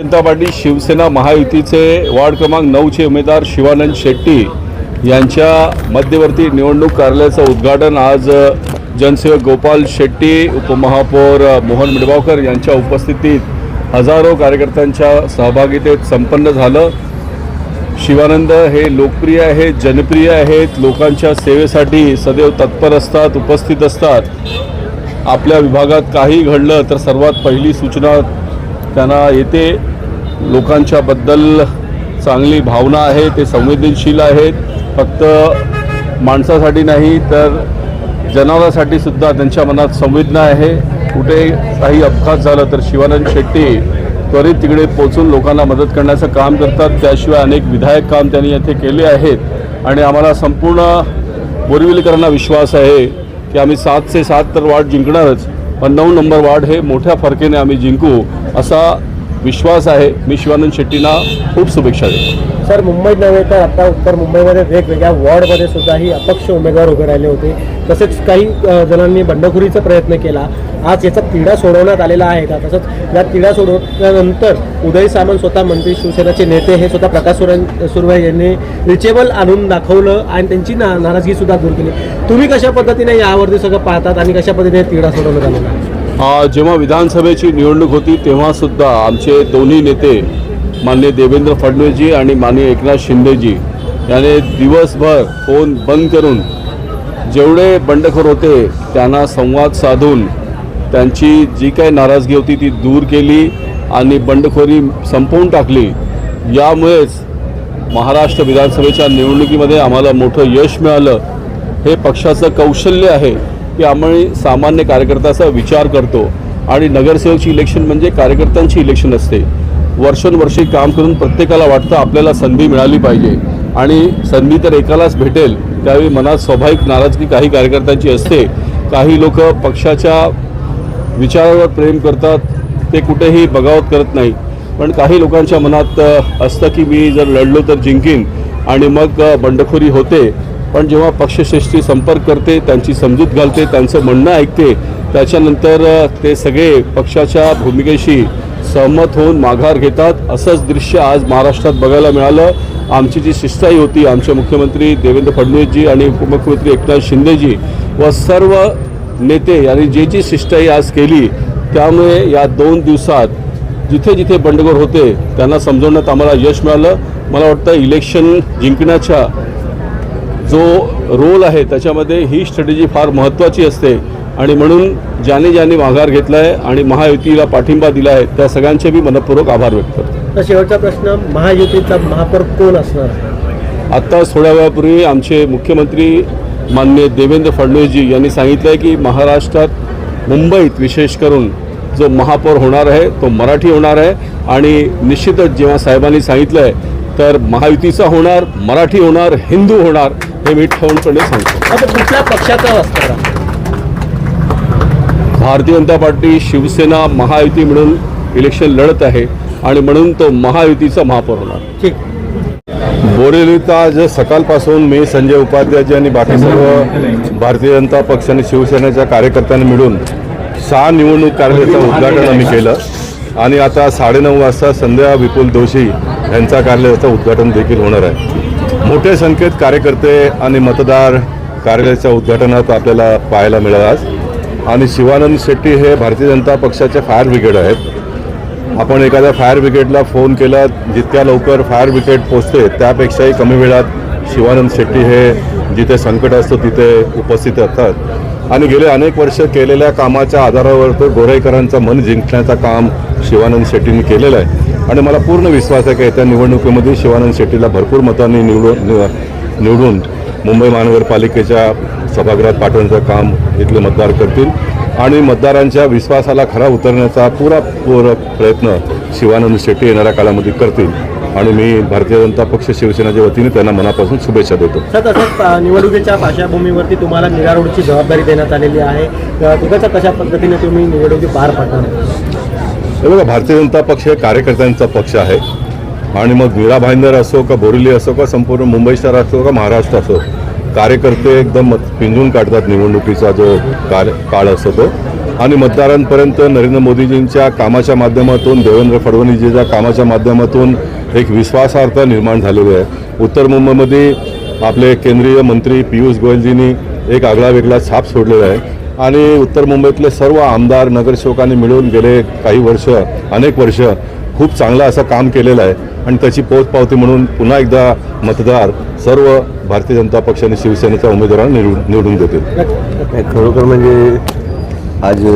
जनता party Shiv Sena महायुतीचे ward क्रमांक नऊचे उमेदवार शिवानंद शेट्टी यांच्या मध्यवर्ती निवडणूक कार्यालयाचं उद्घाटन आज जनसेवक गोपाल शेट्टी उपमहापौर मोहन मिडगावकर यांच्या उपस्थितीत हजारो कार्यकर्त्यांच्या सहभागितेत संपन्न झालं. शिवानंद हे लोकप्रिय आहेत जनप्रिय आहेत लोकांच्या सेवेसाठी सदैव तत्पर असतात उपस्थित असतात. आपल्या विभागात काही घडलं तर सर्वात पहिली सूचना त्यांना येते. लोकांच्याबद्दल चांगली भावना आहे ते संवेदनशील आहेत. फक्त माणसासाठी नाही तर जनावरासाठी सुद्धा त्यांच्या मनात संवेदना आहे. कुठे काही अपघात झाला तर शिवानंद शेट्टी त्वरित तिकडे पोचून लोकांना मदत करण्याचं काम करतात. त्याशिवाय अनेक विधायक काम त्यांनी येथे केले आहेत. आणि आम्हाला संपूर्ण बोरिवलीकरांना विश्वास आहे की आम्ही सातशे सात तर वार्ड जिंकणारच पण नऊ नंबर वार्ड हे मोठ्या फरकेने आम्ही जिंकू असा विश्वास आहे. मी शिवानंद शेट्टींना खूप शुभेच्छा देतो. सर मुंबईत नव्हे तर आता उत्तर मुंबईमध्ये वेगवेगळ्या वॉर्डमध्ये सुद्धाही अपक्ष उमेदवार उभे राहिले होते. तसेच काही जणांनी बंडखोरीचा प्रयत्न केला. आज याचा तिढा सोडवण्यात आलेला आहे का? तसंच या तिढा सोडवल्यानंतर उदय सामंत स्वतः मंत्री शिवसेनेचे नेते हे स्वतः प्रकाश सुर सुरभाई यांनी रिचेबल आणून दाखवलं आणि त्यांची ना नाराजगी सुद्धा दूर केली. तुम्ही कशा पद्धतीने यावरती सगळं पाहतात आणि कशा पद्धतीने तिढा सोडवण्यात आलेला आहे? जेव्हा विधानसभेची निवडणूक होती तेव्हासुद्धा आमचे दोन्ही नेते माननीय देवेंद्र फडणवीसजी आणि माननीय एकनाथ शिंदेजी याने दिवसभर फोन बंद करून जेवढे बंडखोर होते त्यांना संवाद साधून त्यांची जी काही नाराजगी होती ती दूर केली आणि बंडखोरी संपवून टाकली. यामुळेच महाराष्ट्र विधानसभेच्या निवडणुकीमध्ये आम्हाला मोठं यश मिळालं. हे पक्षाचं कौशल्य आहे. की आम्ही सामान्य कार्यकर्त्याचा विचार करतो आणि नगरसेवकची इलेक्शन म्हणजे कार्यकर्त्यांची इलेक्शन असते. वर्षोनवर्षी काम करून प्रत्येकाला वाटतं आपल्याला संधी मिळाली पाहिजे. आणि संधी तर एकालाच भेटेल त्यावेळी मनात स्वाभाविक नाराजगी काही कार्यकर्त्यांची असते. काही लोक पक्षाच्या विचारावर प्रेम करतात ते कुठेही बगावत करत नाही. पण काही लोकांच्या मनात असतं की मी जर लढलो तर जिंकीन. आणि मग बंडखोरी होते. पण जेव्हा पक्षश्रेष्ठी संपर्क करते त्यांची समजूत घालते त्यांचं म्हणणं ऐकते त्याच्यानंतर ते सगळे पक्षाच्या भूमिकेशी सहमत होऊन माघार घेतात. असंच दृश्य आज महाराष्ट्रात बघायला मिळालं. आमची जी शिष्टाई होती आमचे मुख्यमंत्री देवेंद्र फडणवीसजी आणि उपमुख्यमंत्री एकनाथ शिंदेजी व सर्व नेते यांनी जे जी शिष्टाई आज केली त्यामुळे या दोन दिवसात जिथे जिथे बंडखोर होते त्यांना समजवण्यात आम्हाला यश मिळालं. मला वाटतं इलेक्शन जिंकण्याच्या जो रोल आहे त्याच्यामध्ये ही स्ट्रॅटेजी फार महत्त्वाची असते. आणि म्हणून ज्याने ज्याने माघार घेतला आहे आणि महायुतीला पाठिंबा दिला आहे त्या सगळ्यांचे मी मनपूर्वक आभार व्यक्त करतो. तर शेवटचा प्रश्न महायुतीचा महापौर कोण असणार? आत्ता थोड्या वेळापूर्वी आमचे मुख्यमंत्री माननीय देवेंद्र फडणवीसजी यांनी सांगितलं आहे की महाराष्ट्रात मुंबईत विशेष करून जो महापौर होणार आहे तो मराठी होणार आहे. आणि निश्चितच जेव्हा साहेबांनी सांगितलं आहे तर महायुतीचा होणार मराठी होणार हिंदू होणार हे मी ठाऊनपणे सांगतो. आता कुठल्या पक्षाचा असणार भारतीय जनता पार्टी शिवसेना महायुती मिळून इलेक्शन लढत आहे आणि म्हणून तो महायुतीचा महापौर होणार. ठीक. बोरिवलीत आज सकाळपासून मी संजय उपाध्यायजी आणि बाकी सर्व भारतीय जनता पक्ष आणि शिवसेनेच्या कार्यकर्त्यांनी मिळून सहा निवडणूक कार्यालयाचं उद्घाटन आम्ही केलं. आणि आता साडेनऊ वाजता संध्या विपुल जोशी यांचा कार्यालयाचं उद्घाटन देखील होणार आहे. मोठ्या संख्येत कार्यकर्ते आणि मतदार कार्यालयाच्या उद्घाटनात आपल्याला पाहायला मिळालं आज. आणि शिवानंद शेट्टी हे भारतीय जनता पक्षाचे फायर ब्रिगेड आहेत. आपण एखाद्या फायर ब्रिगेडला फोन केला जितक्या लवकर फायर ब्रिगेड पोचते त्यापेक्षाही कमी वेळात शिवानंद शेट्टी हे जिथे संकट असतं तिथे उपस्थित असतात. आणि गेले अनेक वर्ष केलेल्या कामाच्या आधारावर तर गोरेकरांचं मन जिंकण्याचं काम शिवानंद शेट्टींनी केलेलं आहे. आणि मला पूर्ण विश्वास आहे की येत्या निवडणुकीमध्ये शिवानंद शेट्टीला भरपूर मतांनी निवडून निव- निवडून मुंबई महानगरपालिकेच्या सभागृहात पाठवण्याचं काम इथले मतदार करतील. आणि मतदारांच्या विश्वासाला खरा उतरण्याचा पुरा पूर प्रयत्न शिवानंद शेट्टी येणाऱ्या काळामध्ये करतील. आणि मी भारतीय जनता पक्ष शिवसेनेच्या वतीने त्यांना मनापासून शुभेच्छा देतो. सर तसंच अ, निवडणुकीच्या पार्श्वभूमीवरती तुम्हाला निरा रोडची जबाबदारी देण्यात आलेली आहे. तिकडच्या कशा पद्धतीने तुम्ही निवडणुकी पार पाडणार? हे बघा भारतीय जनता पक्ष हे कार्यकर्त्यांचा पक्ष आहे. आणि मग मीरा भाईंदर असो का बोरिवली असो का संपूर्ण मुंबई शहर असो का महाराष्ट्र असो कार्यकर्ते एकदम मत- पिंजून काढतात निवडणुकीचा जो कार्य काळ असतो तो. आणि मतदारांपर्यंत नरेंद्र मोदीजींच्या कामाच्या माध्यमातून देवेंद्र फडणवीसजीच्या कामाच्या माध्यमातून एक विश्वासार्हता निर्माण झालेली आहे. उत्तर मुंबईमध्ये आपले केंद्रीय मंत्री पियुष गोयलजींनी एक आगळा वेगळा छाप सोडलेला आहे. आणि उत्तर मुंबईतले सर्व आमदार नगरसेवकांनी मिळून गेले काही वर्ष अनेक वर्ष खूप चांगलं असं काम केलेलं आहे. आणि त्याची पोचपावती म्हणून पुन्हा एकदा मतदार सर्व भारतीय जनता पक्ष आणि शिवसेनेच्या उमेदवारांना निवडून निवडून देतील. खरोखर म्हणजे आज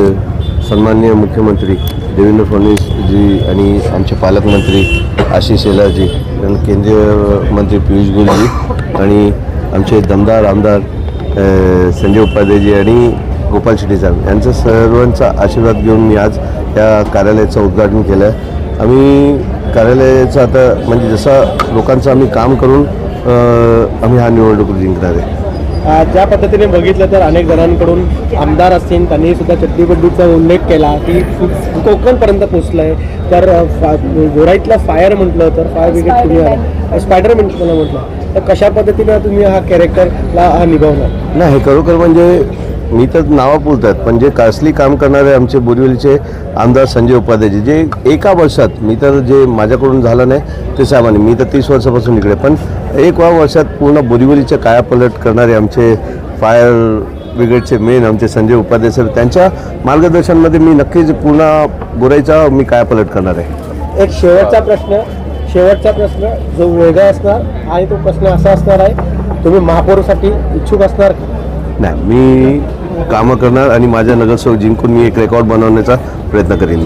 सन्माननीय मुख्यमंत्री देवेंद्र फडणवीसजी आणि आमचे पालकमंत्री आशिष शेलारजी केंद्रीय मंत्री पियुष गोयलजी आणि आमचे दमदार आमदार संजय उपाध्यायजी आणि गोपाल शेट्टी साहेब. यांचा सर्वांचा आशीर्वाद घेऊन मी आज या कार्यालयाचं उद्घाटन केलं आहे आम्ही कार्यालयाचं आता म्हणजे जसं लोकांचं आम्ही काम करून आम्ही हा निवडणूक जिंकणार आहे. ज्या पद्धतीने बघितलं तर अनेक जणांकडून आमदार असतील त्यांनी सुद्धा चड्डीबड्डीचा उल्लेख केला की कोकणपर्यंत पोचलंय तर अ, फा- गोराईतला फायर म्हटलं तर फायर ब्रिगेड तुम्ही आला स्पायडर म्हटलं म्हटलं. तर कशा पद्धतीनं तुम्ही हा कॅरेक्टरला हा निभावला? नाही हे खरोखर म्हणजे मी तर नावं बोलतात पण जे कासली काम करणारे आमचे बोरिवलीचे आमदार संजय उपाध्यायजी जे एका वर्षात मी तर जे माझ्याकडून झालं नाही ते सामान्य मी तर तीस वर्षापासून इकडे पण एक वा वर्षात पूर्ण बोरिवलीचे कायापलट करणारे आमचे फायर ब्रिगेडचे मेन आमचे संजय उपाध्याय सर त्यांच्या मार्गदर्शनमध्ये मी नक्कीच पूर्ण गोराईचा मी कायापलट करणार आहे. एक शेवटचा प्रश्न शेवटचा प्रश्न जो वेगळा असणार आणि तो प्रश्न असा असणार आहे तुम्ही महापौरसाठी इच्छुक असणार नाही मी कामं करणार आणि माझ्या नगरसेवक जिंकून मी एक रेकॉर्ड बनवण्याचा प्रयत्न करेन.